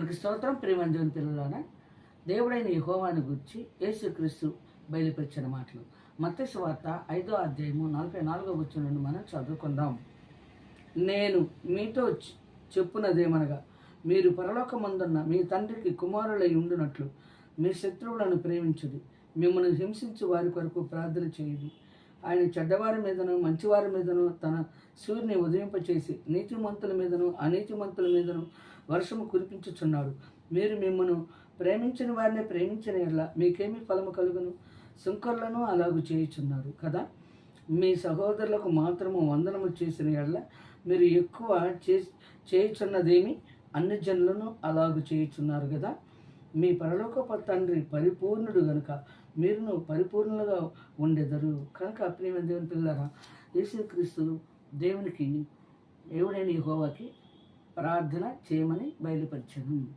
మనకి స్తోత్రం. ప్రేమంజోని పిల్లలాన దేవుడైన యెహోవాను గురించి యేసుక్రీస్తు బయలుపరిచిన మాటలు. మత్తయి వార్త ఐదో అధ్యాయము నలభై నాలుగో వచ్చిన నుండి మనం చదువుకుందాం. నేను మీతో చెప్పున్నదేమనగా చెప్పునదేమనగా మీరు పరలోకమందున్న మీ తండ్రికి కుమారులై ఉండునట్లు మీ శత్రువులను ప్రేమించుడి. మిమ్మల్ని హింసించి వారి కొరకు ప్రార్థన చేయుడి. ఆయన చెడ్డవారి మీదను మంచివారి మీదను తన సూర్యుని ఉదయింపచేసి నీతిమంతుల మీదను అనీతిమంతుల మీదను వర్షము కురిపించుచున్నాడు. మీరు మిమ్మను ప్రేమించిన వారిని ప్రేమించిన ఎడల మీకేమి ఫలము కలుగును? సుంకర్లను అలాగు చేయుచున్నారు కదా? మీ సహోదరులకు మాత్రము వందనము చేసిన ఎడల మీరు ఎక్కువ చే చేయుచున్నదేమి? అన్ని జనులను అలాగు చేయుచున్నారు కదా? మీ పరలోకపు తండ్రి పరిపూర్ణుడు గనుక మీరును పరిపూర్ణులుగా ఉండెదరు. కనుక ప్రేమ దేవుని పిల్లరా యేసుక్రీస్తు దేవునికి దేవుడైన యెహోవాకి ప్రార్థన చేయమని బయలుపరిచాను.